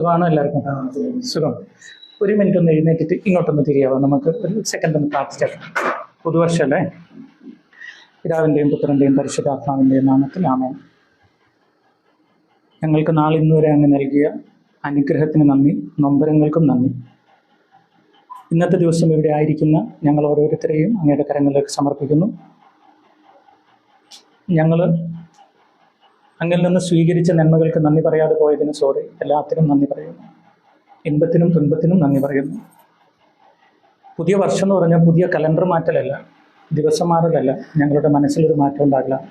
സുഖമാണോ എല്ലാവർക്കും? സുഖം. ഒരു മിനിറ്റ് ഒന്ന് എഴുന്നേറ്റിട്ട് ഇങ്ങോട്ടൊന്ന് തിരിയാവോ? നമുക്ക് ഒരു സെക്കൻഡ് ഒന്ന് പ്രാർത്ഥിച്ചേക്കാം പുതുവർഷമല്ലേ പിതാവിന്റെയും പുത്രന്റെയും പരിശുദ്ധാത്മാവിന്റെയും നാമത്തിൽ ഞങ്ങൾക്ക് നാളിന്ന് വരെ അങ്ങ് നൽകിയ അനുഗ്രഹത്തിന് നന്ദി നൊമ്പരങ്ങൾക്കും നന്ദി. ഇന്നത്തെ ദിവസം ഇവിടെ ആയിരിക്കുന്ന ഞങ്ങൾ ഓരോരുത്തരെയും അങ്ങയുടെ കരങ്ങളിലേക്ക് സമർപ്പിക്കുന്നു. ഞങ്ങൾ അങ്ങിൽ നിന്ന് സ്വീകരിച്ച നന്മകൾക്ക് നന്ദി പറയാതെ പോയതിന് സോറി എല്ലാത്തിനും നന്ദി പറയുന്നു. ഇൻപത്തിനും തുൻപത്തിനും നന്ദി പറയുന്നു. പുതിയ വർഷം എന്ന് പറഞ്ഞാൽ പുതിയ കലണ്ടർ മാറ്റലല്ല. ദിവസം മാറലല്ല ഞങ്ങളുടെ മനസ്സിലൊരു മാറ്റം ഉണ്ടാകില്ല.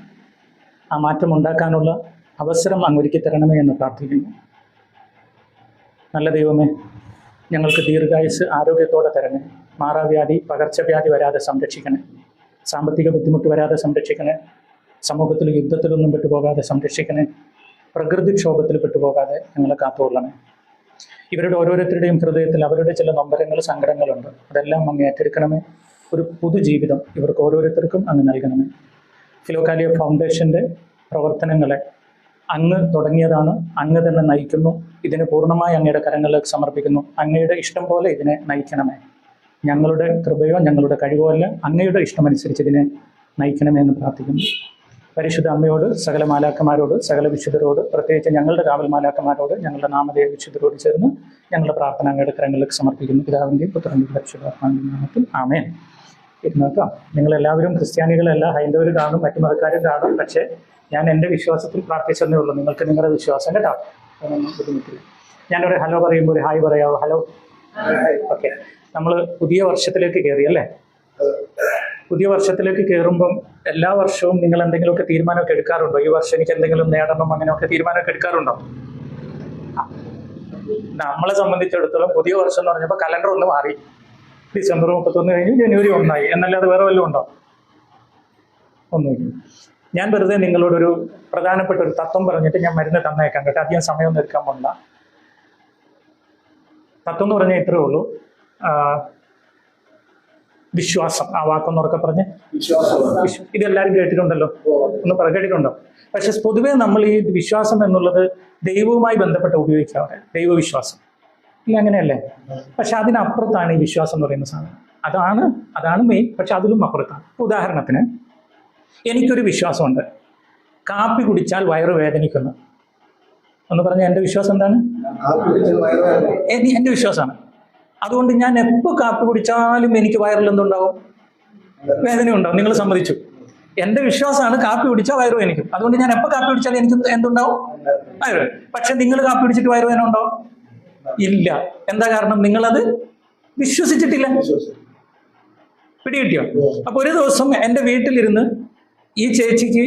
ആ മാറ്റം ഉണ്ടാക്കാനുള്ള അവസരം അങ്ങൊരുക്കി തരണമേ എന്ന് പ്രാർത്ഥിക്കുന്നു. നല്ല ദൈവമേ ഞങ്ങൾക്ക് ദീർഘായുസ് ആരോഗ്യത്തോടെ തരണേ മാറാവ്യാധി പകർച്ചവ്യാധി വരാതെ സംരക്ഷിക്കണേ. സാമ്പത്തിക ബുദ്ധിമുട്ട് വരാതെ സംരക്ഷിക്കണേ. സമൂഹത്തിൽ യുദ്ധത്തിലൊന്നും പെട്ടുപോകാതെ സംരക്ഷിക്കണേ പ്രകൃതിക്ഷോഭത്തിൽ പെട്ടുപോകാതെ ഞങ്ങളെ കാത്തുകൊള്ളണേ. ഇവരുടെ ഓരോരുത്തരുടെയും ഹൃദയത്തിൽ അവരുടെ ചില നൊമ്പരങ്ങൾ സങ്കടങ്ങളുണ്ട്. അതെല്ലാം അങ്ങ് ഏറ്റെടുക്കണമേ. ഒരു പുതുജീവിതം ഇവർക്ക് ഓരോരുത്തർക്കും അങ്ങ് നൽകണമേ. ഫിലോകാലിയ ഫൗണ്ടേഷന്റെ പ്രവർത്തനങ്ങളെ അങ്ങ് തുടങ്ങിയതാണ് അങ്ങ് തന്നെ നയിക്കുന്നു. ഇതിനെ പൂർണമായി അങ്ങയുടെ കരങ്ങളിലേക്ക് സമർപ്പിക്കുന്നു. അങ്ങയുടെ ഇഷ്ടം പോലെ ഇതിനെ നയിക്കണമേ. ഞങ്ങളുടെ കൃപയോ ഞങ്ങളുടെ കഴിവോ അല്ല അങ്ങയുടെ ഇഷ്ടമനുസരിച്ച് ഇതിനെ നയിക്കണമേ എന്ന് പ്രാർത്ഥിക്കുന്നു. പരിശുദ്ധ അമ്മയോട് സകല മാലാക്കന്മാരോട് സകല വിശുദ്ധരോട് പ്രത്യേകിച്ച് ഞങ്ങളുടെ കാവൽ മാലാക്കന്മാരോട് ഞങ്ങളുടെ നാമധേയ വിശുദ്ധരോട് ചേർന്ന് ഞങ്ങളുടെ പ്രാർത്ഥന അങ്ങയുടെ കരങ്ങളിലേക്ക് സമർപ്പിക്കുന്നു പിതാവിന്റെയും പുത്രന്റെയും പരിശുദ്ധാത്മാവിന്റെ നാമത്തിൽ ആമേൻ. ഇരുന്നോക്കാം. നിങ്ങളെല്ലാവരും ക്രിസ്ത്യാനികളല്ല ഹൈന്ദവർ കാണും മറ്റു മതക്കാരും കാണും പക്ഷേ ഞാൻ എന്റെ വിശ്വാസത്തിൽ പ്രാർത്ഥിച്ചതേ ഉള്ളൂ. നിങ്ങൾക്ക് നിങ്ങളുടെ വിശ്വാസം കേട്ടോ. ബുദ്ധിമുട്ടില്ല. ഞാനൊരു ഹലോ പറയുമ്പോൾ ഒരു ഹായ് പറയാമോ ഹലോ. ഓക്കെ. നമ്മൾ പുതിയ വർഷത്തിലേക്ക് കയറി അല്ലേ? പുതിയ വർഷത്തിലേക്ക് കയറുമ്പം എല്ലാ വർഷവും നിങ്ങൾ എന്തെങ്കിലുമൊക്കെ തീരുമാനമൊക്കെ എടുക്കാറുണ്ടോ? ഈ വർഷം എനിക്ക് എന്തെങ്കിലും നേടണം അങ്ങനെയൊക്കെ തീരുമാനമൊക്കെ എടുക്കാറുണ്ടോ? നമ്മളെ സംബന്ധിച്ചിടത്തോളം പുതിയ വർഷം എന്ന് പറഞ്ഞപ്പോൾ കലണ്ടർ ഒന്ന് മാറി. ഡിസംബർ മുപ്പത്തൊന്ന് കഴിഞ്ഞ് ജനുവരി ഒന്നായി. എന്നല്ലാതെ വേറെ വല്ലതും ഉണ്ടോ? ഒന്നുമില്ല ഞാൻ വെറുതെ നിങ്ങളോടൊരു പ്രധാനപ്പെട്ട ഒരു തത്വം പറഞ്ഞിട്ട് ഞാൻ മരുന്ന് തന്നേക്കാം കേട്ടോ. അധികം സമയമൊന്നും എടുക്കാൻ പോണ്ട തത്വം എന്ന് പറഞ്ഞാൽ ഇത്രേ ഉള്ളൂ. വിശ്വാസം. ആ വാക്കൊന്നുറക്കെ പറഞ്ഞ്. ഇത് ഇതെല്ലാവരും കേട്ടിട്ടുണ്ടല്ലോ. ഒന്ന് പറ കേട്ടിട്ടുണ്ടോ? പക്ഷെ പൊതുവേ നമ്മൾ ഈ വിശ്വാസം എന്നുള്ളത് ദൈവവുമായി ബന്ധപ്പെട്ട് ഉപയോഗിക്കാറ്. ദൈവവിശ്വാസം. ഇല്ല അങ്ങനെയല്ലേ? പക്ഷെ അതിനപ്പുറത്താണ് ഈ വിശ്വാസം എന്ന് പറയുന്ന സാധനം. അതാണ് അതാണ് മെയിൻ പക്ഷെ അതിലും അപ്പുറത്താണ്. ഉദാഹരണത്തിന് എനിക്കൊരു വിശ്വാസമുണ്ട്. കാപ്പി കുടിച്ചാൽ വയറ് വേദനിക്കുന്നു. എന്ന് പറഞ്ഞ എന്റെ വിശ്വാസം എന്താണ്? എന്റെ എന്റെ വിശ്വാസമാണ്. അതുകൊണ്ട് ഞാൻ എപ്പോൾ കാപ്പി കുടിച്ചാലും എനിക്ക് വയറിൽ എന്തുണ്ടാവും? വേദന ഉണ്ടാവും നിങ്ങൾ സമ്മതിച്ചു. എന്റെ വിശ്വാസമാണ് കാപ്പി കുടിച്ചാൽ വയറ് എനിക്കും അതുകൊണ്ട് ഞാൻ എപ്പോൾ കാപ്പി കുടിച്ചാലും എനിക്ക് എന്തുണ്ടാവും? വയറു പക്ഷെ നിങ്ങൾ കാപ്പി കുടിച്ചിട്ട് വയറ് വേദന ഉണ്ടോ? ഇല്ല. എന്താ കാരണം? നിങ്ങളത് വിശ്വസിച്ചിട്ടില്ല. പിടികിട്ടിയോ? അപ്പൊ ഒരു ദിവസം എന്റെ വീട്ടിലിരുന്ന് ഈ ചേച്ചിക്ക്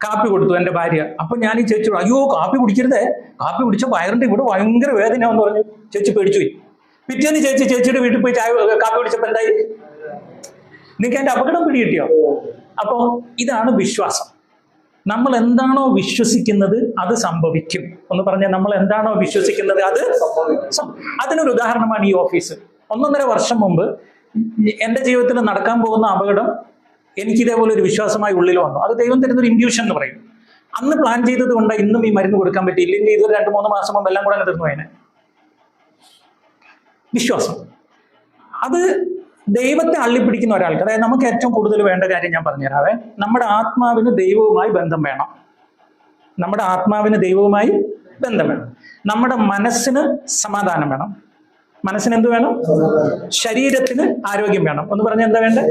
കാപ്പി കൊടുത്തു എന്റെ ഭാര്യ. അപ്പൊ ഞാൻ ഈ ചേച്ചി അയ്യോ കാപ്പി കുടിക്കരുതേ. കാപ്പി കുടിച്ച വയറിന്റെ ഇവിടെ ഭയങ്കര വേദനയാന്ന് പറഞ്ഞു. ചേച്ചി പേടിച്ചു പോയി പിറ്റേന്ന് ചേച്ചി ചേച്ചിയുടെ വീട്ടിൽ പോയി ചായ കാപ്പി കുടിച്ചപ്പോ എന്തായി? നിങ്ങൾക്ക് എന്റെ അപകടം പിടികിട്ടിയോ? അപ്പോ ഇതാണ് വിശ്വാസം. നമ്മൾ എന്താണോ വിശ്വസിക്കുന്നത് അത് സംഭവിക്കും. എന്ന് പറഞ്ഞാൽ നമ്മൾ എന്താണോ വിശ്വസിക്കുന്നത് അത് അതിനൊരു ഉദാഹരണമാണ് ഈ ഓഫീസ്. ഒന്നൊന്നര വർഷം മുമ്പ് എന്റെ ജീവിതത്തിൽ നടക്കാൻ പോകുന്ന അപകടം എനിക്ക് ഇതേപോലെ ഒരു വിശ്വാസമായി ഉള്ളിൽ വന്നു. അത് ദൈവം തരുന്ന ഒരു ഇൻഡ്യൂഷൻ എന്ന് പറയും. അന്ന് പ്ലാൻ ചെയ്തത് കൊണ്ട് ഇന്നും ഈ മരുന്ന് കൊടുക്കാൻ പറ്റി ഇല്ലെങ്കിൽ ഇതൊരു രണ്ട് മൂന്ന് മാസം മുമ്പ് എല്ലാം കൂടെ അങ്ങ് തീർന്നു പോയനെ വിശ്വാസം. അത് ദൈവത്തെ അള്ളിപ്പിടിക്കുന്ന ഒരാൾക്ക് അതായത് നമുക്ക് ഏറ്റവും കൂടുതൽ വേണ്ട കാര്യം ഞാൻ പറഞ്ഞുതരാവേ. നമ്മുടെ ആത്മാവിന് ദൈവവുമായി ബന്ധം വേണം. നമ്മുടെ ആത്മാവിന് ദൈവവുമായി ബന്ധം വേണം. നമ്മുടെ മനസ്സിന് സമാധാനം വേണം. മനസ്സിന് എന്ത് വേണം? ശരീരത്തിന് ആരോഗ്യം വേണം. ഒന്ന് പറഞ്ഞ എന്താ വേണ്ടേ?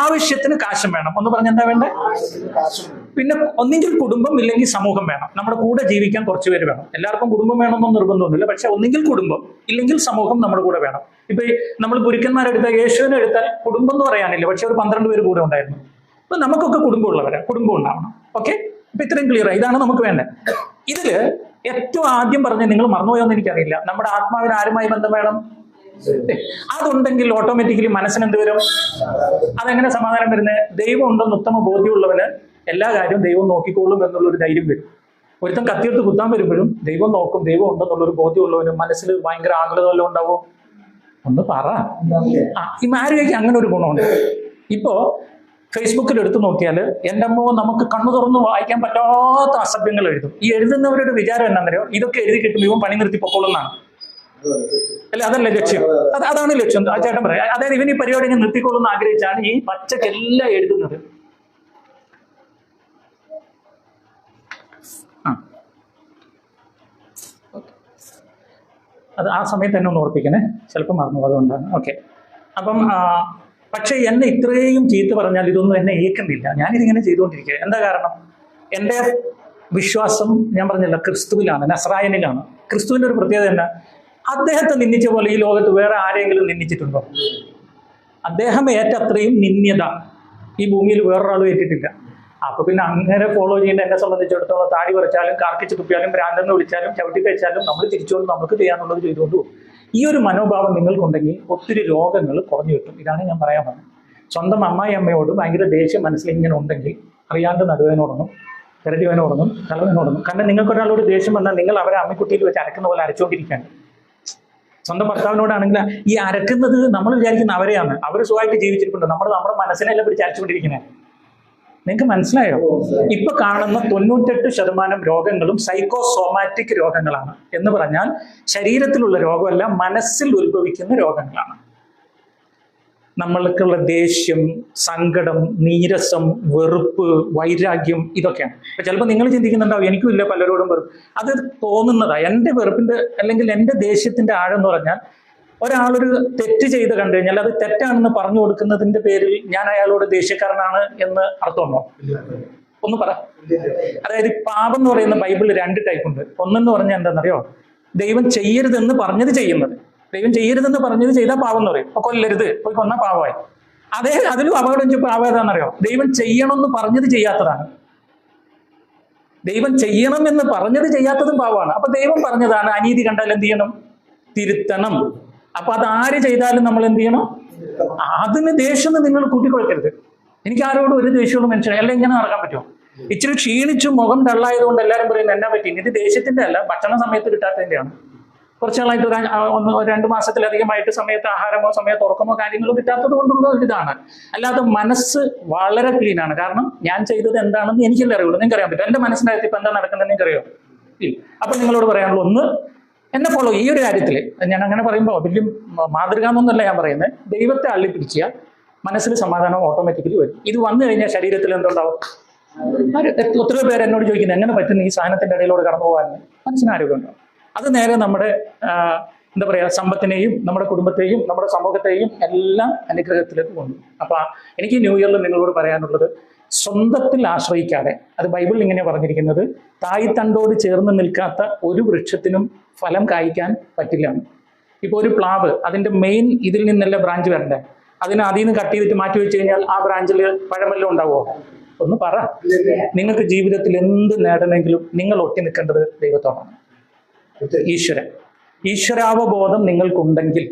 ആവശ്യത്തിന് കാശും വേണം. ഒന്ന് പറഞ്ഞ എന്താ വേണ്ടേ? പിന്നെ ഒന്നെങ്കിൽ കുടുംബം ഇല്ലെങ്കിൽ സമൂഹം വേണം. നമ്മുടെ കൂടെ ജീവിക്കാൻ കുറച്ച് പേര് വേണം. എല്ലാവർക്കും കുടുംബം വേണമെന്നൊന്നും നിർബന്ധമൊന്നുമില്ല. പക്ഷെ ഒന്നെങ്കിൽ കുടുംബം ഇല്ലെങ്കിൽ സമൂഹം നമ്മുടെ കൂടെ വേണം. ഇപ്പൊ നമ്മൾ ഗുരുക്കന്മാരെടുത്ത യേശുവിനെ എടുത്താൽ കുടുംബം എന്ന് പറയാനില്ല. പക്ഷെ ഒരു പന്ത്രണ്ട് പേര് കൂടെ ഉണ്ടായിരുന്നു. അപ്പൊ നമുക്കൊക്കെ കുടുംബമുള്ളവരാ. കുടുംബം ഉണ്ടാവണം. ഓക്കെ? അപ്പൊ ഇത്രയും ക്ലിയർ ഇതാണ് നമുക്ക് വേണ്ടത്. ഇതിൽ ഏറ്റവും ആദ്യം പറഞ്ഞ നിങ്ങൾ മറന്നുപോയോന്ന് എനിക്കറിയില്ല. നമ്മുടെ ആത്മാവിന് ആരുമായി ബന്ധം വേണം? അതുണ്ടെങ്കിൽ ഓട്ടോമാറ്റിക്കലി മനസ്സിന് എന്ത് വരും? അതെങ്ങനെ സമാധാനം വരുന്നത്? ദൈവം ഉണ്ടെന്ന് ഉത്തമ ബോധ്യമുള്ളവന് എല്ലാ കാര്യവും ദൈവം നോക്കിക്കോളും എന്നുള്ള ഒരു ധൈര്യം വരും. ഒരുത്തൻ കത്തിയെടുത്ത് കുത്താൻ വരുമ്പോഴും ദൈവം നോക്കും ദൈവം ഉണ്ടെന്നുള്ളൊരു ബോധ്യമുള്ളവന് മനസ്സിൽ ഭയങ്കര വല്ലതും ഉണ്ടാവും? ഒന്ന് പറ. ഈ മാരുകയ്ക്ക് അങ്ങനെ ഒരു ഗുണമുണ്ട്. ഇപ്പോ ഫേസ്ബുക്കിൽ എടുത്തു നോക്കിയാൽ എന്റെ അമ്മ നമുക്ക് കണ്ണു തുറന്ന് വായിക്കാൻ പറ്റാത്ത അസഭ്യങ്ങൾ എഴുതും. ഈ എഴുതുന്നവരുടെ വിചാരം എന്നാണെന്നറിയോ ഇതൊക്കെ എഴുതി കിട്ടുമ്പോൾ ഇവൻ പണി നിർത്തി പൊക്കോളുന്നാണ്. അല്ല? അതല്ല ലക്ഷ്യം. അത് അതാണ് ലക്ഷ്യം. ആ ചേട്ടൻ പറയാം അതായത് ഇവൻ ഈ പരിപാടി ഞാൻ നിർത്തിക്കൊള്ളുന്ന ആഗ്രഹിച്ചാണ് ഈ പച്ചക്കെല്ലാം എഴുതുന്നത്. അത് ആ സമയത്ത് തന്നെ ഒന്ന് ഓർപ്പിക്കണേ. ചിലപ്പോൾ മറന്നു അതുകൊണ്ടാണ്. ഓക്കെ. അപ്പം പക്ഷേ എന്നെ ഇത്രയും ചീത്ത പറഞ്ഞാൽ ഇതൊന്നും എന്നെ ഏക്കുന്നില്ല ഞാനിതിങ്ങനെ ചെയ്തുകൊണ്ടിരിക്കുക എന്താ കാരണം? എന്റെ വിശ്വാസം ഞാൻ പറഞ്ഞില്ല ക്രിസ്തുവിലാണ് നസ്രായനിലാണ്. ക്രിസ്തുവിന്റെ ഒരു പ്രത്യേകത എന്നാ അദ്ദേഹത്തെ നിന്നിച്ച പോലെ ഈ ലോകത്ത് വേറെ ആരെങ്കിലും നിന്നിച്ചിട്ടുണ്ടോ അദ്ദേഹം ഏറ്റത്രയും നിന്ദ്യത ഈ ഭൂമിയിൽ വേറൊരാളും ഏറ്റിട്ടില്ല. അപ്പൊ പിന്നെ അങ്ങനെ ഫോളോ ചെയ്യേണ്ട എന്നെ സംബന്ധിച്ചിടത്തോളം താടി പറിച്ചാലും കാർക്കിച്ച് തുപ്പിയാലും ഭ്രാന്തെന്ന് വിളിച്ചാലും ചവിട്ടി കഴിച്ചാലും നമ്മൾ തിരിച്ചുകൊണ്ട് നമുക്ക് ചെയ്യാനുള്ളത് ചെയ്തുകൊണ്ട് പോകും. ഈ ഒരു മനോഭാവം നിങ്ങൾക്കുണ്ടെങ്കിൽ ഒത്തിരി രോഗങ്ങൾ കുറഞ്ഞു കിട്ടും. ഇതാണ് ഞാൻ പറയാൻ പറഞ്ഞത് സ്വന്തം അമ്മായി അമ്മയോട് ഭയങ്കര ദേഷ്യം മനസ്സിൽ ഇങ്ങനെ ഉണ്ടെങ്കിൽ അറിയാണ്ട് നടുവേനോടൊന്നും കരടിവേനോടൊന്നും തലവേനോടൊന്നും കാരണം നിങ്ങൾക്ക് ഒരാളോട് ദേഷ്യം വന്നാൽ നിങ്ങൾ അവരെ അമ്മിക്കുട്ടിയിൽ വെച്ച് അരക്കുന്ന പോലെ അരച്ചുകൊണ്ടിരിക്കുകയാണ്. സ്വന്തം ഭർത്താവിനോടാണെങ്കിൽ ഈ അരക്കുന്നത് നമ്മൾ വിചാരിക്കുന്ന അവരെയാണ്. അവർ സുഖമായിട്ട് ജീവിച്ചിട്ടുണ്ട് നമ്മൾ നമ്മുടെ മനസ്സിനെല്ലാം പിടിച്ച് അരച്ചുകൊണ്ടിരിക്കുന്നത് നിങ്ങൾക്ക് മനസ്സിലായോ? ഇപ്പൊ കാണുന്ന തൊണ്ണൂറ്റെട്ട് ശതമാനം രോഗങ്ങളും സൈക്കോസോമാറ്റിക് രോഗങ്ങളാണ്. എന്ന് പറഞ്ഞാൽ ശരീരത്തിലുള്ള രോഗമല്ല മനസ്സിൽ ഉത്ഭവിക്കുന്ന രോഗങ്ങളാണ്. നമ്മൾക്കുള്ള ദേഷ്യം സങ്കടം നീരസം വെറുപ്പ് വൈരാഗ്യം ഇതൊക്കെയാണ്. അപ്പൊ ചിലപ്പോൾ നിങ്ങൾ ചിന്തിക്കുന്നുണ്ടാവും എനിക്കും ഇല്ല പലരോടും വെറുപ്പ്. അത് തോന്നുന്നതാ. എന്റെ വെറുപ്പിന്റെ അല്ലെങ്കിൽ എന്റെ ദേഷ്യത്തിന്റെ ആഴം എന്ന് പറഞ്ഞാൽ ഒരാളൊരു തെറ്റ് ചെയ്ത് കണ്ടു കഴിഞ്ഞാൽ അത് തെറ്റാണെന്ന് പറഞ്ഞു കൊടുക്കുന്നതിന്റെ പേരിൽ ഞാൻ അയാളോട് ദേഷ്യക്കാരനാണ് എന്ന് അർത്ഥമുണ്ടോ? ഒന്ന് പറ. അതായത് പാപം എന്ന് പറയുന്ന ബൈബിളിൽ രണ്ട് ടൈപ്പ് ഉണ്ട്. ഒന്നെന്ന് പറഞ്ഞാൽ എന്താണെന്നറിയോ? ദൈവം ചെയ്യരുതെന്ന് പറഞ്ഞത് ചെയ്യുന്നത്. ദൈവം ചെയ്യരുതെന്ന് പറഞ്ഞത് ചെയ്താൽ പാപം എന്ന് പറയും. അപ്പൊ കൊല്ലരുത്. പോയി കൊന്ന പാവമായി അതേ അതിലും അപകടം പാവം ഏതാണെന്നറിയോ? ദൈവം ചെയ്യണമെന്ന് പറഞ്ഞത് ചെയ്യാത്തതാണ്. ദൈവം ചെയ്യണം എന്ന് പറഞ്ഞത് ചെയ്യാത്തതും പാവമാണ് അപ്പൊ ദൈവം പറഞ്ഞതാണ് അനീതി കണ്ടാൽ എന്ത് ചെയ്യണം? തിരുത്തണം. അപ്പൊ അത് ആര് ചെയ്താലും നമ്മൾ എന്ത് ചെയ്യണം? അതിന് ദേഷ്യം നിങ്ങൾ കൂട്ടിക്കൊടുക്കരുത് എനിക്ക് ആരോടും ഒരു ദേഷ്യമുള്ള മനുഷ്യൻ അല്ല ഇങ്ങനെ നടക്കാൻ പറ്റുമോ? ഇച്ചിരി ക്ഷീണിച്ചു മുഖം ഡള്ളായതുകൊണ്ട് എല്ലാവരും പറയും എന്നാ പറ്റി. ഇത് ദേഷ്യത്തിന്റെ അല്ല ഭക്ഷണ സമയത്ത് കിട്ടാത്തതിന്റെയാണ്. കുറച്ച് നാളായിട്ട് ഒരു ഒന്ന് രണ്ടു മാസത്തിലധികമായിട്ട് സമയത്ത് ആഹാരമോ സമയത്ത് ഉറക്കമോ കാര്യങ്ങളോ കിട്ടാത്തത് കൊണ്ടുള്ള ഒരു ഇതാണ് അല്ലാതെ മനസ്സ് വളരെ ക്ലീൻ ആണ്. കാരണം ഞാൻ ചെയ്തത് എന്താണെന്ന് എനിക്കല്ലേ അറിയുള്ളൂ. നിങ്ങൾക്ക് അറിയാൻ പറ്റും. എന്റെ മനസ്സിനകത്ത് ഇപ്പൊ എന്താ നടക്കുന്നത് നിങ്ങൾക്ക് അറിയോ അപ്പൊ നിങ്ങളോട് പറയാനുള്ളൂ ഒന്ന് എന്നെ ഫോളോ ഈ ഒരു കാര്യത്തിൽ ഞാൻ അങ്ങനെ പറയുമ്പോൾ വലിയ മാതൃക എന്നൊന്നല്ല ഞാൻ പറയുന്നത് ദൈവത്തെ അള്ളിപ്പിടിക്കുക മനസ്സിൽ സമാധാനം ഓട്ടോമാറ്റിക്കലി വരും. ഇത് വന്നു കഴിഞ്ഞാൽ ശരീരത്തിൽ എന്തുണ്ടാവും? ഒത്തിരി പേര് എന്നോട് ചോദിക്കുന്നത് എങ്ങനെ പറ്റുന്ന ഈ സാധനത്തിന്റെ ഇടയിലൂടെ കടന്നു പോകാൻ മനസ്സിന് ആരോഗ്യം ഉണ്ടാവും അത് നേരെ നമ്മുടെ എന്താ പറയാ സമ്പത്തിനെയും നമ്മുടെ കുടുംബത്തെയും നമ്മുടെ സമൂഹത്തെയും എല്ലാം അനുഗ്രഹത്തിലേക്ക് കൊണ്ടു. അപ്പൊ എനിക്ക് ന്യൂ ഇയറിൽ നിങ്ങളോട് പറയാനുള്ളത് സ്വന്തത്തിൽ ആശ്രയിക്കാതെ അത് ബൈബിളിൽ ഇങ്ങനെ പറഞ്ഞിരിക്കുന്നത് തായ്തണ്ടോട് ചേർന്ന് നിൽക്കാത്ത ഒരു വൃക്ഷത്തിനും ഫലം കായ്ക്കാൻ പറ്റില്ല. ഇപ്പോൾ ഒരു പ്ലാവ് അതിന്റെ മെയിൻ ഇതിൽ നിന്നല്ല ബ്രാഞ്ച് വരണ്ടേ? അതിനെ അതിൽ നിന്ന് കട്ട് ചെയ്തിട്ട് മാറ്റി വെച്ച് കഴിഞ്ഞാൽ ആ ബ്രാഞ്ചിൽ പഴമെല്ലാം ഉണ്ടാവുമോ? ഒന്ന് പറ. നിങ്ങൾക്ക് ജീവിതത്തിൽ എന്ത് നേടണമെങ്കിലും നിങ്ങൾ ഒട്ടി നിൽക്കേണ്ടത് ദൈവത്തോടാണ്. ഈശ്വരൻ. ഈശ്വരാവബോധം നിങ്ങൾക്കുണ്ടെങ്കിൽ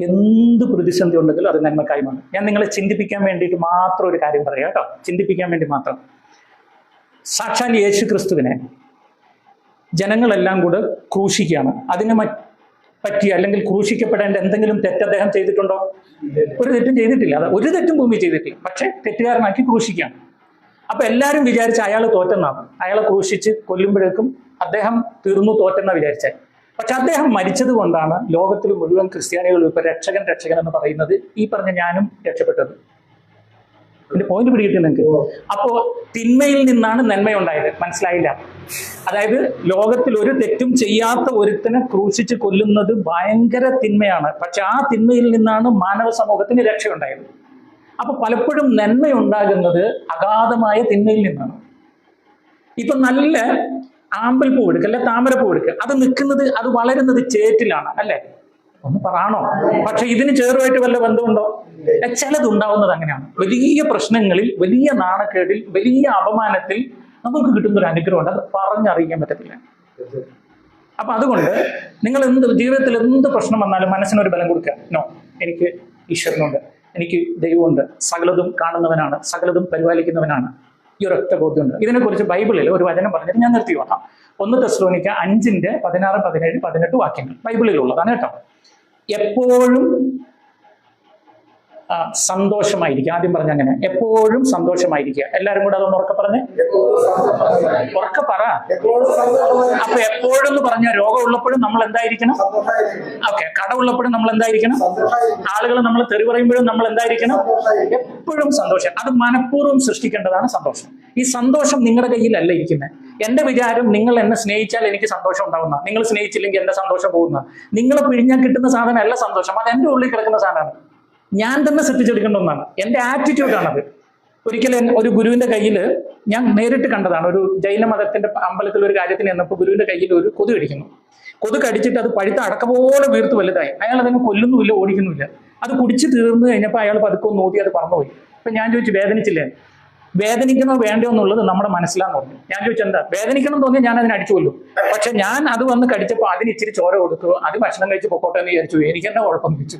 എന്ത് പ്രതിസന്ധി ഉണ്ടെങ്കിലും അത് നന്മക്കായി മാറും. ഞാൻ നിങ്ങളെ ചിന്തിപ്പിക്കാൻ വേണ്ടിയിട്ട് മാത്രം ഒരു കാര്യം പറയാം കേട്ടോ. ചിന്തിപ്പിക്കാൻ വേണ്ടി മാത്രം. സാക്ഷാൽ യേശു ക്രിസ്തുവിനെ ജനങ്ങളെല്ലാം കൂടെ ക്രൂശിക്കുകയാണ്. അതിന് പറ്റി അല്ലെങ്കിൽ ക്രൂശിക്കപ്പെടേണ്ട എന്തെങ്കിലും തെറ്റ് അദ്ദേഹം ചെയ്തിട്ടുണ്ടോ? ഒരു തെറ്റും ചെയ്തിട്ടില്ല. അത് ഒരു തെറ്റും ഭൂമി ചെയ്തിട്ടില്ല. പക്ഷെ തെറ്റുകാരനാക്കി ക്രൂശിക്കുകയാണ്. അപ്പൊ എല്ലാവരും വിചാരിച്ച് അയാൾ തോറ്റെന്നാണ്. അയാളെ ക്രൂശിച്ച് കൊല്ലുമ്പോഴേക്കും അദ്ദേഹം തീർന്നു തോറ്റെന്നാ വിചാരിച്ചത് പക്ഷെ അദ്ദേഹം മരിച്ചത് കൊണ്ടാണ് ലോകത്തിൽ മുഴുവൻ ക്രിസ്ത്യാനികൾ ഇപ്പൊ രക്ഷകൻ രക്ഷകൻ എന്ന് പറയുന്നത് ഈ പറഞ്ഞ ഞാനും രക്ഷപ്പെട്ടത്. എന്റെ പോയിന്റ് പിടികിട്ടി നിങ്ങൾക്ക്? അപ്പോ തിന്മയിൽ നിന്നാണ് നന്മയുണ്ടായത്. മനസ്സിലായില്ല? അതായത് ലോകത്തിൽ ഒരു തെറ്റും ചെയ്യാത്ത ഒരുത്തനെ ക്രൂശിച്ച് കൊല്ലുന്നത് ഭയങ്കര തിന്മയാണ്. പക്ഷെ ആ തിന്മയിൽ നിന്നാണ് മാനവ സമൂഹത്തിന് രക്ഷയുണ്ടായത്. അപ്പൊ പലപ്പോഴും നന്മയുണ്ടാകുന്നത് അഗാധമായ തിന്മയിൽ നിന്നാണ്. ഇപ്പൊ നല്ല ആമ്പൽ പൂ എടുക്കുക അല്ലെ താമരപ്പൂ എടുക്കുക അത് നിൽക്കുന്നത് അത് വളരുന്നത് ചേറ്റിലാണ് അല്ലെ? ഒന്ന് പറയണോ? പക്ഷെ ഇതിന് ചേറുമായിട്ട് വല്ല ബന്ധമുണ്ടോ? ഏ, ചിലത് ഉണ്ടാവുന്നത് അങ്ങനെയാണ്. വലിയ പ്രശ്നങ്ങളിൽ വലിയ നാണക്കേടിൽ വലിയ അപമാനത്തിൽ നമുക്ക് കിട്ടുന്ന ഒരു അനുഗ്രഹമുണ്ട്. അത് പറഞ്ഞറിയിക്കാൻ പറ്റത്തില്ല. അപ്പൊ അതുകൊണ്ട് നിങ്ങൾ എന്ത് ജീവിതത്തിൽ എന്ത് പ്രശ്നം വന്നാലും മനസ്സിനൊരു ബലം കൊടുക്കുക. നോ എനിക്ക് ഈശ്വരനുണ്ട്. എനിക്ക് ദൈവമുണ്ട്. സകലതും കാണുന്നവനാണ്. സകലതും പരിപാലിക്കുന്നവനാണ്. ഈ ഒരൊറ്റ ബോധ്യമുണ്ട് ഇതിനെക്കുറിച്ച് ബൈബിളിൽ ഒരു വചനം പറഞ്ഞിട്ട് ഞാൻ നിർത്തി നോക്കാം ഒന്ന് തെസ്ലോണിക്ക അഞ്ചിന്റെ പതിനാറ് പതിനേഴ് പതിനെട്ട് വാക്യങ്ങൾ ബൈബിളിലുള്ളതാണ് കേട്ടോ. എപ്പോഴും സന്തോഷമായിരിക്കുക ആദ്യം പറഞ്ഞ അങ്ങനെ. എപ്പോഴും സന്തോഷമായിരിക്കുക. എല്ലാവരും കൂടെ അതൊന്ന് ഉറക്കെ പറഞ്ഞ്. ഉറക്കെ പറ. അപ്പൊ എപ്പോഴും എന്ന് പറഞ്ഞ രോഗമുള്ളപ്പോഴും നമ്മൾ എന്തായിരിക്കണം? ഓക്കെ കടമുള്ളപ്പോഴും നമ്മൾ എന്തായിരിക്കണം. ആളുകൾ നമ്മൾ തെറി പറയുമ്പോഴും നമ്മൾ എന്തായിരിക്കണം? എപ്പോഴും സന്തോഷം. അത് മനഃപൂർവം സൃഷ്ടിക്കേണ്ടതാണ് സന്തോഷം. ഈ സന്തോഷം നിങ്ങളുടെ കയ്യിലല്ല ഇരിക്കുന്നത് എന്റെ വിചാരം നിങ്ങൾ എന്നെ സ്നേഹിച്ചാൽ എനിക്ക് സന്തോഷം ഉണ്ടാവുന്ന. നിങ്ങൾ സ്നേഹിച്ചില്ലെങ്കിൽ എന്റെ സന്തോഷം പോകുന്ന. നിങ്ങൾ പിഴിഞ്ഞാൽ കിട്ടുന്ന സാധനം അല്ല സന്തോഷം. അത് എന്റെ ഉള്ളിൽ കിടക്കുന്ന സാധനമാണ്. ഞാൻ തന്നെ സൃഷ്ടിച്ചെടുക്കേണ്ട ഒന്നാണ്. എന്റെ ആറ്റിറ്റ്യൂഡാണത് ഒരിക്കലും ഒരു ഗുരുവിന്റെ കയ്യിൽ ഞാൻ നേരിട്ട് കണ്ടതാണ്. ഒരു ജൈന മതത്തിന്റെ അമ്പലത്തിൽ ഒരു കാര്യത്തിന് ചെന്നപ്പോൾ ഗുരുവിന്റെ കയ്യിൽ ഒരു കൊതു കടിക്കുന്നു. കൊതു കടിച്ചിട്ട് അത് പഴുത്ത അടക്ക പോലെ വീർത്ത് വലുതായി. അയാൾ അതങ്ങ് കൊല്ലുന്നുമില്ല ഓടിക്കുന്നുമില്ല. അത് കുടിച്ച് തീർന്നു കഴിഞ്ഞപ്പോൾ അയാൾ പതുക്കെ നോക്കി അത് പറന്നുപോയി. അപ്പൊ ഞാൻ ചോദിച്ചു വേദനിച്ചില്ലേ? വേദനിക്കണോ വേണ്ടോ എന്നുള്ളത് നമ്മുടെ മനസ്സിലാന്ന് പറഞ്ഞു. ഞാൻ ചോദിച്ചു എന്താ? വേദനിക്കണം തോന്നിയാൽ ഞാൻ അതിനെ അടിച്ചു കൊല്ലും. പക്ഷെ ഞാൻ അത് വന്ന് കടിച്ചപ്പോൾ അതിന് ഇച്ചിരി ചോര കൊടുത്തു. അത് ഭക്ഷണം കഴിച്ച് പൊക്കോട്ടെ എന്ന് വിചാരിച്ചു. എനിക്ക് തന്നെ കുഴപ്പം വെച്ചു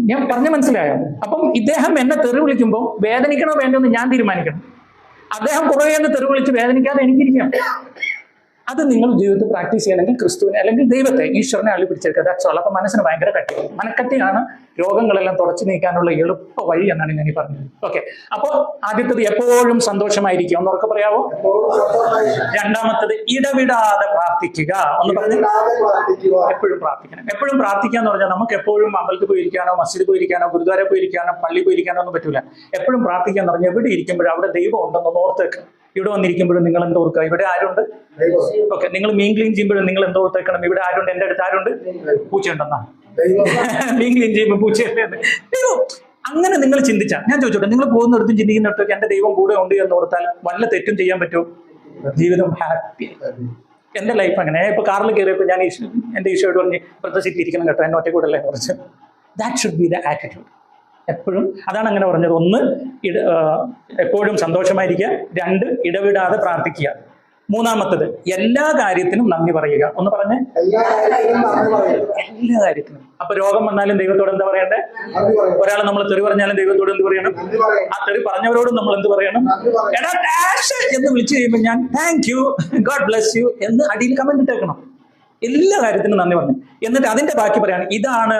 ഞാൻ പറഞ്ഞ മനസ്സിലായോ? അപ്പം ഇദ്ദേഹം എന്നെ തെറി വിളിക്കുമ്പോൾ വേദനിക്കണോ വേണ്ടോ എന്ന് ഞാൻ തീരുമാനിക്കണം. അദ്ദേഹം കുറേ എന്ന് തെറി വിളിച്ച് വേദനിക്കാതെ എനിക്കിരിക്കാം. അത് നിങ്ങൾ ജീവിതത്തിൽ പ്രാക്ടീസ് ചെയ്യണമെങ്കിൽ ക്രിസ്തുവിനെ അല്ലെങ്കിൽ ദൈവത്തെ ഈശ്വരനെ അള്ളി പിടിച്ചെടുക്കുക. ദാറ്റ്സ് ഓൾ മനസ്സിന് ഭയങ്കര കട്ടി. മനക്കട്ടിയാണ് രോഗങ്ങളെല്ലാം തുടച്ചു നീക്കാനുള്ള എളുപ്പ വഴി എന്നാണ് ഞാൻ ഈ പറഞ്ഞത്. ഓക്കെ അപ്പോൾ ആദ്യത്തത് എപ്പോഴും സന്തോഷമായിരിക്കും. ഒന്ന് ഉറക്കെ പറയാവോ? രണ്ടാമത്തത് ഇടവിടാതെ പ്രാർത്ഥിക്കുക. ഒന്ന് പറഞ്ഞു. എപ്പോഴും പ്രാർത്ഥിക്കണം. എപ്പോഴും പ്രാർത്ഥിക്കുക എന്ന് പറഞ്ഞാൽ നമുക്ക് എപ്പോഴും അമ്പലത്തിൽ പോയിരിക്കാനോ മസ്ജിദ് പോയിരിക്കാനോ ഗുരുദ്വാര പോയിരിക്കാനോ പള്ളി പോയിരിക്കാനോ ഒന്നും പറ്റൂല. എപ്പോഴും പ്രാർത്ഥിക്കുക എന്ന് പറഞ്ഞാൽ എവിടെ ഇരിക്കുമ്പോഴും അവിടെ ദൈവം ഉണ്ടെന്ന് ഓർത്തേക്ക് ഇവിടെ വന്നിരിക്കുമ്പോഴും നിങ്ങൾ എന്തോർക്കുക ഇവിടെ ആരുണ്ട്. ഓക്കെ നിങ്ങൾ മീൻ ക്ലീൻ ചെയ്യുമ്പോഴും നിങ്ങൾ എന്തോർത്തേക്കണം ഇവിടെ ആരുണ്ട്? എന്റെ അടുത്ത് ആരുണ്ട്? പൂച്ചയുണ്ടെന്നാ. മീൻ ക്ലീൻ ചെയ്യുമ്പോൾ പൂച്ചയല്ലേ. അങ്ങനെ നിങ്ങൾ ചിന്തിച്ചാൽ ഞാൻ ചോദിച്ചോട്ടെ നിങ്ങൾ പോകുന്നിടത്തും ചിന്തിക്കുന്നിടത്തൊക്കെ എന്റെ ദൈവം കൂടെ ഉണ്ട് എന്ന് ഓർത്താൽ വല്ല തെറ്റും ചെയ്യാൻ പറ്റുമോ? ജീവിതം ഹാപ്പി എന്റെ ലൈഫ് അങ്ങനെ. ഇപ്പൊ കാറിൽ കയറിയപ്പോൾ ഞാൻ ഈശോ എന്റെ ഈശോയോട് പറഞ്ഞ് ഇരിക്കണം കേട്ടോ എന്നെ ഒറ്റ കൂടെ അല്ലേ കുറച്ച് that should be the attitude എപ്പോഴും അതാണ് അങ്ങനെ പറഞ്ഞത്. ഒന്ന് ഇട എപ്പോഴും സന്തോഷമായിരിക്കുക. രണ്ട് ഇടവിടാതെ പ്രാർത്ഥിക്കുക. മൂന്നാമത്തത് എല്ലാ കാര്യത്തിനും നന്ദി പറയുക. ഒന്ന് പറഞ്ഞേ. എല്ലാ കാര്യത്തിനും അപ്പൊ രോഗം വന്നാലും ദൈവത്തോട് എന്താ പറയണ്ടേ? ഒരാൾ നമ്മൾ തെറി പറഞ്ഞാലും ദൈവത്തോട് എന്ത് പറയണം? ആ തെറി പറഞ്ഞവരോടും നമ്മൾ എന്ത് പറയണം? എടാ ഡാഷ് എന്ന് വിളിച്ചു കഴിയുമ്പോൾ ഞാൻ thank you God bless you എന്ന് അടിയിൽ കമന്റ് ഇട്ടേക്കണം. എല്ലാ കാര്യത്തിനും നന്ദി പറഞ്ഞു. എന്നിട്ട് അതിന്റെ ബാക്കി പറയാണ് ഇതാണ്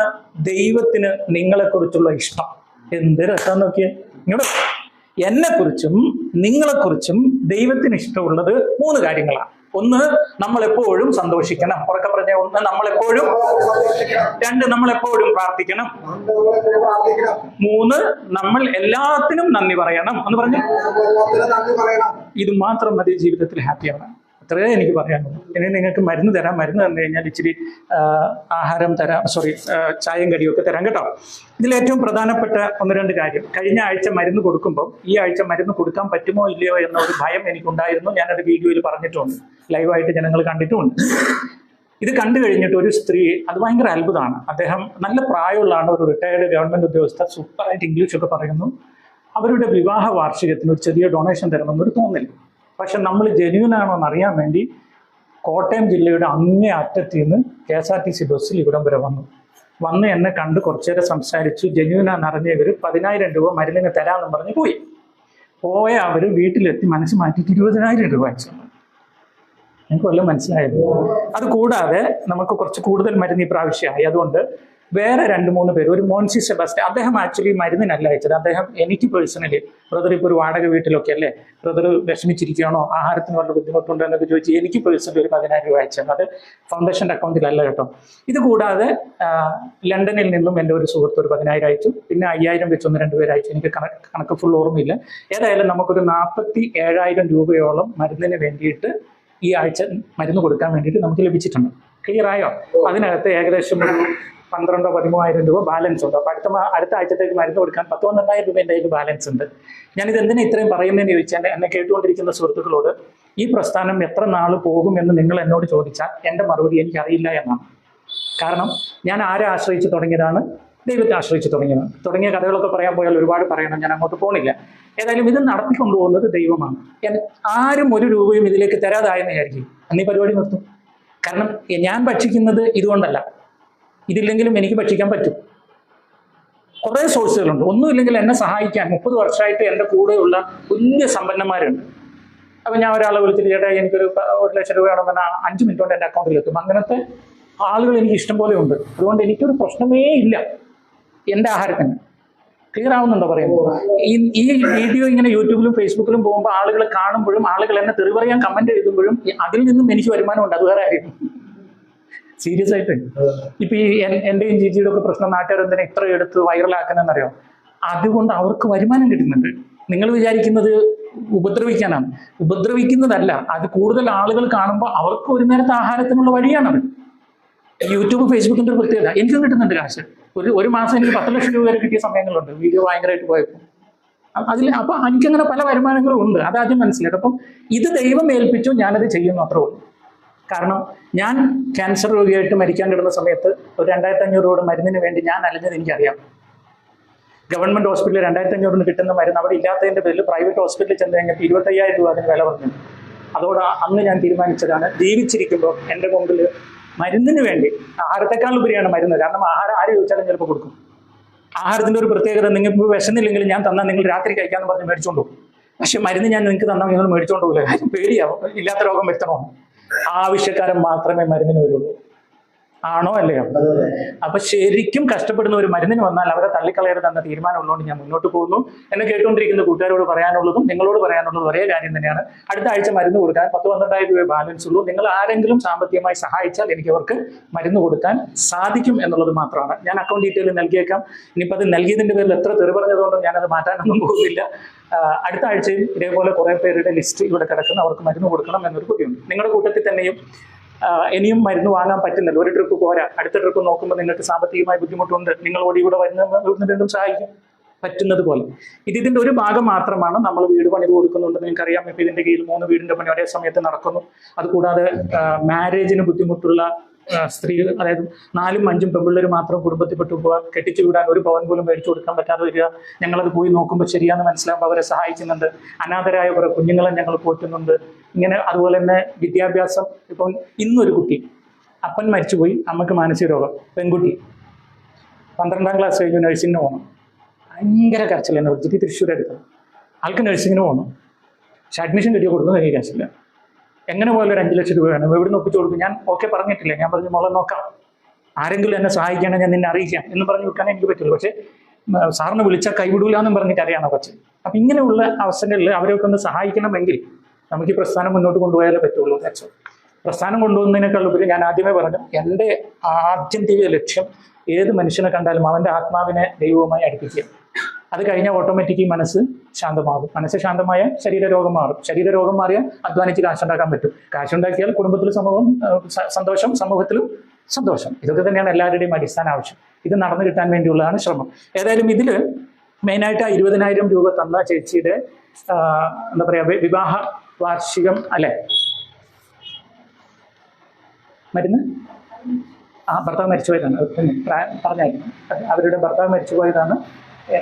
ദൈവത്തിന് നിങ്ങളെക്കുറിച്ചുള്ള ഇഷ്ടം. എന്ത് രസം നോക്കിയേ? നിങ്ങളുടെ എന്നെക്കുറിച്ചും നിങ്ങളെക്കുറിച്ചും ദൈവത്തിന് ഇഷ്ടമുള്ളത് മൂന്ന് കാര്യങ്ങളാണ്. ഒന്ന് നമ്മൾ എപ്പോഴും സന്തോഷിക്കണം. ഉറക്കെ പറഞ്ഞ ഒന്ന് നമ്മൾ എപ്പോഴും രണ്ട് നമ്മൾ എപ്പോഴും പ്രാർത്ഥിക്കണം. മൂന്ന് നമ്മൾ എല്ലാത്തിനും നന്ദി പറയണം. എന്ന് പറഞ്ഞു. ഇത് മാത്രം മതി ജീവിതത്തിൽ ഹാപ്പി ആവാൻ അത്രേ എനിക്ക് പറയാനുള്ളൂ. ഇനി നിങ്ങൾക്ക് മരുന്ന് തരാം. മരുന്ന് തന്നു കഴിഞ്ഞാൽ ഇച്ചിരി ആഹാരം തരാം. സോറി ചായയും കടിയൊക്കെ തരാം കേട്ടോ. ഇതിൽ ഏറ്റവും പ്രധാനപ്പെട്ട ഒന്ന് രണ്ട് കാര്യം. കഴിഞ്ഞ ആഴ്ച മരുന്ന് കൊടുക്കുമ്പോൾ ഈ ആഴ്ച മരുന്ന് കൊടുക്കാൻ പറ്റുമോ ഇല്ലയോ എന്ന ഒരു ഭയം എനിക്കുണ്ടായിരുന്നു. ഞാനത് വീഡിയോയിൽ പറഞ്ഞിട്ടുണ്ട്. ലൈവായിട്ട് ജനങ്ങൾ കണ്ടിട്ടുമുണ്ട് ഇത് കണ്ടു കഴിഞ്ഞിട്ട് ഒരു സ്ത്രീ അത് ഭയങ്കര അത്ഭുതമാണ്. അദ്ദേഹം നല്ല പ്രായമുള്ളതാണ് ഒരു റിട്ടയർഡ് ഗവൺമെന്റ് ഉദ്യോഗസ്ഥ സൂപ്പറായിട്ട് ഇംഗ്ലീഷ് ഒക്കെ പറയുന്നു. അവരുടെ വിവാഹ വാർഷികത്തിന് ഒരു ചെറിയ ഡൊണേഷൻ തരണമെന്നൊരു തോന്നൽ. പക്ഷെ നമ്മൾ ജെന്യൂൻ ആണോ എന്നറിയാൻ വേണ്ടി കോട്ടയം ജില്ലയുടെ അങ്ങേ അറ്റത്ത് നിന്ന് K S R T C ബസ്സിൽ ഇവിടം വരെ വന്നു. വന്ന് എന്നെ കണ്ട് കുറച്ചു നേരം സംസാരിച്ചു. ജെന്യൂനാന്ന് അറിഞ്ഞവർ പതിനായിരം രൂപ മരുന്നിന് തരാമെന്ന് പറഞ്ഞ് പോയി. പോയ അവർ വീട്ടിലെത്തി മനസ്സ് മാറ്റിയിട്ട് ഇരുപതിനായിരം രൂപ അയച്ചു. എനിക്ക് വല്ല മനസ്സിലായത്? അത് കൂടാതെ നമുക്ക് കുറച്ച് കൂടുതൽ മരുന്ന് ഈ പ്രാവശ്യമായി അതുകൊണ്ട് വേറെ രണ്ട് മൂന്ന് പേര്. ഒരു മോൻസി സെബാസ്റ്റ്യൻ. അദ്ദേഹം ആക്ച്വലി മരുന്നിനല്ല അയച്ചത്. അദ്ദേഹം എനിക്ക് പേഴ്സണലി ബ്രദർ ഇപ്പോൾ ഒരു വാടക വീട്ടിലൊക്കെ അല്ലേ? ബ്രദർ വിഷമിച്ചിരിക്കുകയാണോ? ആഹാരത്തിന് വല്ല ബുദ്ധിമുട്ടുണ്ടോ എന്നൊക്കെ ചോദിച്ച് എനിക്ക് പേഴ്സണലി ഒരു പതിനായിരം രൂപ അയച്ചത് അത് ഫൗണ്ടേഷന്റെ അക്കൗണ്ടിലല്ല കേട്ടോ. ഇത് കൂടാതെ ലണ്ടനിൽ നിന്നും എന്റെ ഒരു സുഹൃത്ത് ഒരു പതിനായിരം അയച്ചു. പിന്നെ അയ്യായിരം വെച്ച് ഒന്ന് രണ്ട് പേര് അയച്ചു. എനിക്ക് കണക്ക് കണക്ക് ഫുൾ ഓർമ്മയില്ല. ഏതായാലും നമുക്കൊരു നാൽപ്പത്തി ഏഴായിരം രൂപയോളം മരുന്നിന് വേണ്ടിയിട്ട് ഈ ആഴ്ച മരുന്ന് കൊടുക്കാൻ വേണ്ടിയിട്ട് നമുക്ക് ലഭിച്ചിട്ടുണ്ട്. ക്ലിയർ ആയോ? അതിനകത്ത് ഏകദേശം ഒരു പന്ത്രണ്ടോ പതിമൂവായിരം രൂപ ബാലൻസ് ഉണ്ട്. അപ്പോൾ അടുത്ത അടുത്ത ആഴ്ചത്തേക്ക് മരുന്ന് കൊടുക്കാൻ പത്ത് പന്ത്രണ്ടായിരം രൂപ എന്റെ കയ്യിൽ ബാലൻസ് ഉണ്ട്. ഞാനിത് എന്തിനാ ഇത്രയും പറയുന്നതെന്ന് ചോദിച്ചാൽ എന്നെ കേട്ടുകൊണ്ടിരിക്കുന്ന സുഹൃത്തുക്കളോട് ഈ പ്രസ്ഥാനം എത്ര നാൾ പോകും എന്ന് നിങ്ങൾ എന്നോട് ചോദിച്ചാൽ എന്റെ മറുപടി എനിക്കറിയില്ല എന്നാണ്. കാരണം ഞാൻ ആരെ ആശ്രയിച്ച് തുടങ്ങിയതാണ്? ദൈവത്തെ ആശ്രയിച്ച് തുടങ്ങിയത് തുടങ്ങിയ കഥകളൊക്കെ പറയാൻ പോയാൽ ഒരുപാട് പറയണം ഞാൻ അങ്ങോട്ട് പോണില്ല. ഏതായാലും ഇത് നടത്തിക്കൊണ്ടുപോകുന്നത് ദൈവമാണ്. ആരും ഒരു രൂപയും ഇതിലേക്ക് തരാതായെന്ന് വിചാരിക്കും. അന്നീ പരിപാടി നിർത്തും. കാരണം ഞാൻ ഭക്ഷിക്കുന്നത് ഇതുകൊണ്ടല്ല. ഇതില്ലെങ്കിലും എനിക്ക് ഭക്ഷിക്കാൻ പറ്റും. കുറേ സോഴ്സുകളുണ്ട് ഒന്നുമില്ലെങ്കിൽ എന്നെ സഹായിക്കാൻ മുപ്പത് വർഷമായിട്ട് എന്റെ കൂടെയുള്ള വലിയ സമ്പന്നന്മാരുണ്ട്. അപ്പം ഞാൻ ഒരാളെ വിളിച്ചിട്ട് ചേട്ടാ എനിക്കൊരു ഒരു ലക്ഷം രൂപ വേണമെന്ന് പറഞ്ഞാൽ അഞ്ച് മിനിറ്റ് കൊണ്ട് എന്റെ അക്കൗണ്ടിൽ എത്തും. അങ്ങനത്തെ ആളുകൾ എനിക്ക് ഇഷ്ടം പോലെ ഉണ്ട്. അതുകൊണ്ട് എനിക്കൊരു പ്രശ്നമേ ഇല്ല. എന്റെ ആഹാരത്തിന്. ക്ലിയർ ആവുന്നുണ്ടോ പറയുമ്പോൾ ഈ വീഡിയോ ഇങ്ങനെ യൂട്യൂബിലും ഫേസ്ബുക്കിലും പോകുമ്പോൾ ആളുകൾ കാണുമ്പോഴും ആളുകൾ എന്നെ തെറി പറയാൻ കമന്റ് എഴുതുമ്പോഴും അതിൽ നിന്നും എനിക്ക് വരുമാനമുണ്ട്. അത് വേറെ കാര്യം സീരിയസ് ആയിട്ട് ഇപ്പൊ ഈ എന്റെയും ജിജിയുടെ ഒക്കെ പ്രശ്നം നാട്ടുകാർ എന്തിനാ ഇത്ര എടുത്ത് വൈറലാക്കുന്നറിയോ അതുകൊണ്ട് അവർക്ക് വരുമാനം കിട്ടുന്നുണ്ട്. നിങ്ങൾ വിചാരിക്കുന്നത് ഉപദ്രവിക്കാനാണ്. ഉപദ്രവിക്കുന്നതല്ല അത് കൂടുതൽ ആളുകൾ കാണുമ്പോൾ അവർക്ക് ഒരു നേരത്തെ ആഹാരത്തിനുള്ള വഴിയാണത്. യൂട്യൂബ് ഫേസ്ബുക്കിന്റെ ഒരു പ്രത്യേകത. എനിക്കും കിട്ടുന്നുണ്ട് കാശ്. ഒരു ഒരു മാസം എനിക്ക് പത്ത് ലക്ഷം രൂപ വരെ കിട്ടിയ സമയങ്ങളുണ്ട്. വീഡിയോ ഭയങ്കരമായിട്ട് പോയപ്പോൾ. അതിൽ അപ്പൊ എനിക്കങ്ങനെ പല വരുമാനങ്ങളും ഉണ്ട്. അതാദ്യം മനസ്സിലായിട്ട് അപ്പം ഇത് ദൈവം ഏൽപ്പിച്ചു ഞാനത് ചെയ്യുന്നു അത്രേ ഉള്ളൂ. കാരണം ഞാൻ ക്യാൻസർ രോഗിയായിട്ട് മരിക്കാൻ കിടന്ന സമയത്ത് ഒരു രണ്ടായിരത്തി അഞ്ഞൂറ് രൂപയുടെ മരുന്നിന് വേണ്ടി ഞാൻ അലഞ്ഞത് എനിക്കറിയാം. ഗവൺമെന്റ് ഹോസ്പിറ്റലിൽ രണ്ടായിരത്തി അഞ്ഞൂറിന് കിട്ടുന്ന മരുന്ന് അവിടെ ഇല്ലാത്തതിന്റെ പേരിൽ പ്രൈവറ്റ് ഹോസ്പിറ്റലിൽ ചെന്ന് കഴിഞ്ഞപ്പോൾ ഇരുപത്തയ്യായിരം രൂപ അതിന് വില പറഞ്ഞു. അതോടെ അന്ന് ഞാൻ തീരുമാനിച്ചതാണ് ജീവിച്ചിരിക്കുമ്പോൾ എന്റെ മുമ്പിൽ മരുന്നിന് വേണ്ടി ആഹാരത്തെക്കാൾ ഉപരിയാണ് മരുന്ന്. കാരണം ആഹാരം ആര് ചോദിച്ചാലും ചിലപ്പോൾ കൊടുക്കും. ആഹാരത്തിന്റെ ഒരു പ്രത്യേകത നിങ്ങൾക്ക് വിശന്നില്ലെങ്കിൽ ഞാൻ തന്നാൽ നിങ്ങൾ രാത്രി കഴിക്കാമെന്ന് പറഞ്ഞ് മേടിച്ചോണ്ട് പോകും. പക്ഷെ മരുന്ന് ഞാൻ നിങ്ങൾക്ക് തന്നാൽ നിങ്ങൾ മേടിച്ചോണ്ട് പോകില്ല. കാര്യം പേടിയാവും ഇല്ലാത്ത രോഗം വരുത്തണോ? ആവശ്യക്കാരൻ മാത്രമേ മരുന്നിന് വരുള്ളൂ. ആണോ അല്ലയോ? അപ്പൊ ശരിക്കും കഷ്ടപ്പെടുന്ന ഒരു മരുന്നിന് വന്നാൽ അവരെ തള്ളിക്കളയരുത് എന്ന തീരുമാനം ഉള്ളതുകൊണ്ട് ഞാൻ മുന്നോട്ട് പോകുന്നു എന്നെ കേട്ടുകൊണ്ടിരിക്കുന്ന കൂട്ടുകാരോട് പറയാനുള്ളതും നിങ്ങളോട് പറയാനുള്ളതും ഒരേ കാര്യം തന്നെയാണ്. അടുത്ത ആഴ്ച മരുന്ന് കൊടുക്കാൻ പത്ത് പന്ത്രണ്ടായിരം രൂപ ബാലൻസ് ഉള്ളൂ. നിങ്ങൾ ആരെങ്കിലും സാമ്പത്തികമായി സഹായിച്ചാൽ എനിക്ക് അവർക്ക് മരുന്ന് കൊടുക്കാൻ സാധിക്കും എന്നുള്ളത് മാത്രമാണ്. ഞാൻ അക്കൗണ്ട് ഡീറ്റെയിൽ നൽകിയേക്കാം. ഇനിയിപ്പോൾ അത് നൽകിയതിന്റെ പേരിൽ എത്ര തെറി പറഞ്ഞതുകൊണ്ടും ഞാനത് മാറ്റാനൊന്നും പോകുന്നില്ല. അടുത്ത ആഴ്ചയും ഇതേപോലെ കുറെ പേരുടെ ലിസ്റ്റ് ഇവിടെ കിടക്കുന്നു. അവർക്ക് മരുന്ന് കൊടുക്കണം എന്നൊരു കൊതിയുണ്ട് നിങ്ങളുടെ കൂട്ടത്തിൽ തന്നെയും ഇനിയും മരുന്ന് വാങ്ങാൻ പറ്റുന്നില്ല. ഒരു ട്രിപ്പ് പോരാ. അടുത്ത ട്രിപ്പ് നോക്കുമ്പോൾ നിങ്ങൾക്ക് സാമ്പത്തികമായി ബുദ്ധിമുട്ടുണ്ട്. നിങ്ങൾ ഓടി ഇവിടെ വരുന്ന ഇവിടുന്ന് സഹായിക്കും. പറ്റുന്നത് പോലെ. ഇത് ഇതിന്റെ ഒരു ഭാഗം മാത്രമാണ് നമ്മൾ വീട് പണിത് കൊടുക്കുന്നുണ്ട്. നിങ്ങൾക്കറിയാം ഇപ്പൊ ഇതിന്റെ കീഴിൽ മൂന്ന് വീടിന്റെ പണി ഒരേ സമയത്ത് നടക്കുന്നു. അതുകൂടാതെ മാരേജിന് ബുദ്ധിമുട്ടുള്ള സ്ത്രീകൾ അതായത് നാലും അഞ്ചും പെൺപിള്ളേർ മാത്രം കുടുംബത്തിൽപ്പെട്ടു പോകാൻ കെട്ടിച്ചു വിടാൻ ഒരു പവൻ പോലും മേടിച്ചു കൊടുക്കാൻ പറ്റാതെ വരിക. ഞങ്ങളത് പോയി നോക്കുമ്പോൾ ശരിയാന്ന് മനസ്സിലാകുമ്പോൾ അവരെ സഹായിക്കുന്നുണ്ട്. അനാഥരായ കുറെ കുഞ്ഞുങ്ങളെ ഞങ്ങൾ പോറ്റുന്നുണ്ട്. ഇങ്ങനെ അതുപോലെ തന്നെ വിദ്യാഭ്യാസം. ഇപ്പം ഇന്നൊരു കുട്ടി അപ്പൻ മരിച്ചുപോയി അമ്മയ്ക്ക് മാനസിക രോഗം. പെൺകുട്ടി പന്ത്രണ്ടാം ക്ലാസ് കഴിഞ്ഞ് നഴ്സിംഗിന് പോകണം ഭയങ്കര കരച്ചിൽ എന്നെ തൃശ്ശൂർ എടുക്കണം ആൾക്ക് നഴ്സിംഗിന് പോകണം പക്ഷെ അഡ്മിഷൻ കിട്ടിയ കൊടുക്കുന്നത് എനിക്ക് എങ്ങനെ പോയാലും ഒരു അഞ്ച് ലക്ഷം രൂപ വേണം. എവിടെ ഒപ്പിച്ചു കൊടുക്കും? ഞാൻ ഓക്കെ പറഞ്ഞിട്ടില്ല? ഞാൻ പറഞ്ഞു മോളെ നോക്കാം. ആരെങ്കിലും എന്നെ സഹായിക്കുകയാണെങ്കിൽ ഞാൻ നിന്നെ അറിയിക്കാം. എന്ന് പറഞ്ഞു വെക്കാനേ എനിക്ക് പറ്റുള്ളൂ. പക്ഷേ സാറിന് വിളിച്ചാൽ കൈവിടൂല എന്നും പറഞ്ഞിട്ട് അറിയാണോ കുറച്ച് അപ്പം ഇങ്ങനെയുള്ള അവസരങ്ങളിൽ അവരെയൊക്കെ ഒന്ന് സഹായിക്കണമെങ്കിൽ നമുക്ക് ഈ പ്രസ്ഥാനം മുന്നോട്ട് കൊണ്ടുപോയാലേ പറ്റുള്ളൂ. വെച്ചോ പ്രസ്ഥാനം കൊണ്ടുപോകുന്നതിനേക്കാൾ ഉപരി ഞാൻ ആദ്യമേ പറഞ്ഞു എന്റെ ആത്യന്തിക ലക്ഷ്യം ഏത് മനുഷ്യനെ കണ്ടാലും അവന്റെ ആത്മാവിനെ ദൈവവുമായി അടുപ്പിക്കുക. അത് കഴിഞ്ഞാൽ ഓട്ടോമാറ്റിക് മനസ്സ് ശാന്തമാകും. മനസ്സ് ശാന്തമായ ശരീരരോഗം മാറും. ശരീരരോഗം മാറിയാൽ അധ്വാനിച്ച് കാശുണ്ടാക്കാൻ പറ്റും. കാശുണ്ടാക്കിയാൽ കുടുംബത്തിൽ സമൂഹം സന്തോഷം സമൂഹത്തിലും സന്തോഷം. ഇതൊക്കെ തന്നെയാണ് എല്ലാവരുടെയും അടിസ്ഥാന ആവശ്യം. ഇത് നടന്നു കിട്ടാൻ വേണ്ടിയുള്ളതാണ് ശ്രമം. ഏതായാലും ഇതിൽ മെയിനായിട്ട് ആ ഇരുപതിനായിരം രൂപ തന്ന ചേച്ചിയുടെ എന്താ പറയുക വിവാഹ വാർഷികം അല്ലെ? മരുന്ന്? ആ ഭർത്താവ് മരിച്ചുപോയതാണ്. പറഞ്ഞായിരുന്നു. അവരുടെ ഭർത്താവ് മരിച്ചുപോയതാണ്.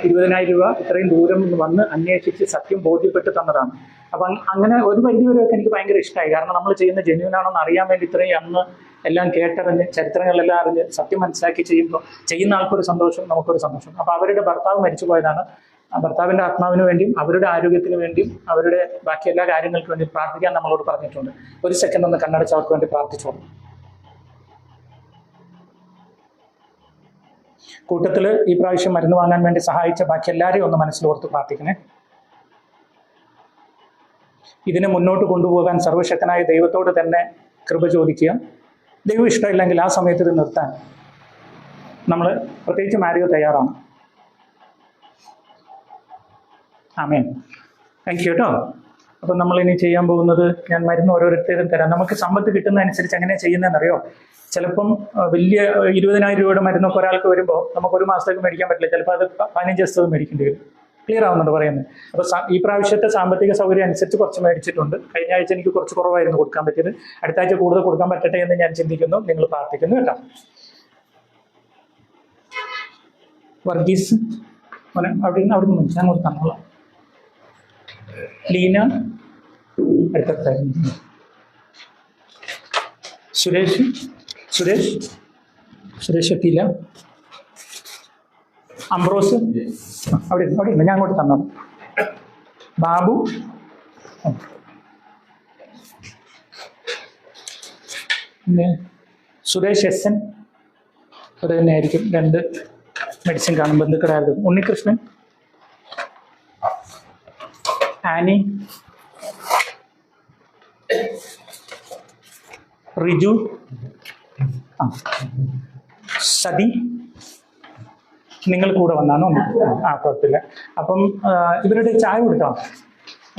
ഇരുപതിനായിരം രൂപ ഇത്രയും ദൂരം വന്ന് അന്വേഷിച്ച് സത്യം ബോധ്യപ്പെട്ട് തന്നതാണ്. അപ്പം അങ്ങനെ ഒരു പരിധി വരെയൊക്കെ എനിക്ക് ഭയങ്കര ഇഷ്ടമായി കാരണം നമ്മൾ ചെയ്യുന്ന ജെന്യൂൻ ആണെന്ന് അറിയാൻ വേണ്ടി ഇത്രയും അന്ന് എല്ലാം കേട്ടറിഞ്ഞ് ചരിത്രങ്ങളെല്ലാം അറിഞ്ഞ് സത്യം മനസ്സിലാക്കി ചെയ്യുമ്പോൾ ചെയ്യുന്ന ആൾക്കൊരു സന്തോഷം നമുക്കൊരു സന്തോഷം. അപ്പോൾ അവരുടെ ഭർത്താവ് മരിച്ചുപോയതാണ് ആ ഭർത്താവിന്റെ ആത്മാവിന് വേണ്ടിയും അവരുടെ ആരോഗ്യത്തിന് വേണ്ടിയും അവരുടെ ബാക്കി എല്ലാ കാര്യങ്ങൾക്ക് വേണ്ടി പ്രാർത്ഥിക്കാൻ നമ്മളോട് പറഞ്ഞിട്ടുണ്ട്. ഒരു സെക്കൻഡ് ഒന്ന് കണ്ണടച്ച് അവർക്ക് വേണ്ടി പ്രാർത്ഥിച്ചോളൂ. കൂട്ടത്തിൽ ഈ പ്രാവശ്യം മരുന്ന് വാങ്ങാൻ വേണ്ടി സഹായിച്ച ബാക്കി എല്ലാവരെയും ഒന്ന് മനസ്സിലോർത്ത് പ്രാർത്ഥിക്കണേ. ഇതിനെ മുന്നോട്ട് കൊണ്ടുപോകാൻ സർവശക്തനായ ദൈവത്തോട് തന്നെ കൃപ ചോദിക്കുക. ദൈവം ഇഷ്ടമില്ലെങ്കിൽ ആ സമയത്ത് ഇത് നിർത്താൻ നമ്മൾ പ്രത്യേകിച്ച് മാരിയോ തയ്യാറാണ്. ആമേൻ. താങ്ക് യു കേട്ടോ. അപ്പം നമ്മൾ ഇനി ചെയ്യാൻ പോകുന്നത് ഞാൻ മരുന്ന് ഓരോരുത്തരും തരാം. നമുക്ക് സമ്പത്ത് കിട്ടുന്നതനുസരിച്ച് എങ്ങനെയാണ് ചെയ്യുന്നതെന്നറിയോ? ചിലപ്പം വലിയ ഇരുപതിനായിരം രൂപയുടെ മരുന്നൊക്കെ ഒരാൾക്ക് വരുമ്പോൾ നമുക്ക് ഒരു മാസത്തേക്ക് മേടിക്കാൻ പറ്റില്ല. ചിലപ്പോൾ അത് പതിനഞ്ച് ദിവസത്തേക്ക് മേടിക്കേണ്ടി വരും. ക്ലിയർ ആവുന്നുണ്ട് പറയുന്നത്. അപ്പോൾ ഈ പ്രാവശ്യത്തെ സാമ്പത്തിക സൗകര്യം അനുസരിച്ച് കുറച്ച് മേടിച്ചിട്ടുണ്ട്. കഴിഞ്ഞ ആഴ്ച എനിക്ക് കുറച്ച് കുറവായിരുന്നു കൊടുക്കാൻ പറ്റിയത്. അടുത്ത ആഴ്ച കൂടുതൽ കൊടുക്കാൻ പറ്റട്ടെ എന്ന് ഞാൻ ചിന്തിക്കുന്നു. നിങ്ങൾ പ്രാർത്ഥിക്കുന്നു കേട്ടോ. വർഗീസ് അവിടെ നിന്ന് അവിടെ നിന്ന് ഞാൻ തന്നോളാം. ലീന അടുത്ത സുരേഷ് സുരേഷ്? സുരേഷ് എത്തിയില്ല. അംബ്രോസ്? അവിടെ അവിടെ ഞാൻ അങ്ങോട്ട് തന്നു ബാബു. പിന്നെ സുരേഷ് എസ് എൻ. അത് തന്നെയായിരിക്കും രണ്ട് മെഡിസിൻ കാണും ബന്ധുക്കളായിരുന്നു. ഉണ്ണികൃഷ്ണൻ? ആനി? റിജു? സതി. നിങ്ങൾ കൂടെ വന്നാണോ ആ കുഴപ്പമില്ല. അപ്പം ഇവരുടെ ചായ കൊടുക്കാം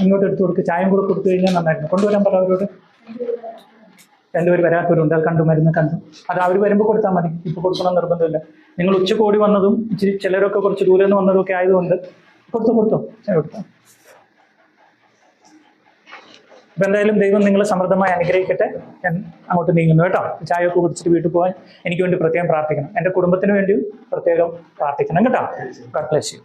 ഇങ്ങോട്ട് എടുത്തു കൊടുക്കുക ചായയും കൂടെ കൊടുത്തു കഴിഞ്ഞാൽ നന്നായിരുന്നു. കൊണ്ടുവരാൻ പറ അവരോട്. രണ്ടുപേർ വരാത്തവരുണ്ട്. അത് കണ്ടു മരുന്ന് കണ്ടു. അത് അവർ വരുമ്പോൾ കൊടുത്താൽ മതി. ഇപ്പോൾ കൊടുക്കണം നിർബന്ധമില്ല. നിങ്ങൾ ഉച്ച ഓടി വന്നതും ഇച്ചിരി ചിലരൊക്കെ കുറച്ച് ദൂരെ നിന്ന് വന്നതും ഒക്കെ ആയതുകൊണ്ട് കൊടുത്തു കൊടുത്തോ. ചായ കൊടുത്തോ. ഇപ്പം എന്തായാലും ദൈവം നിങ്ങളെ സമൃദ്ധമായി അനുഗ്രഹിക്കട്ടെ. ഞാൻ അങ്ങോട്ട് നീങ്ങുന്നു കേട്ടോ. ചായയൊക്കെ കുടിച്ചിട്ട് വീട്ടിൽ പോകാൻ എനിക്ക് വേണ്ടി പ്രത്യേകം പ്രാർത്ഥിക്കണം. എന്റെ കുടുംബത്തിന് വേണ്ടിയും പ്രത്യേകം പ്രാർത്ഥിക്കണം കേട്ടോ. Garh bless you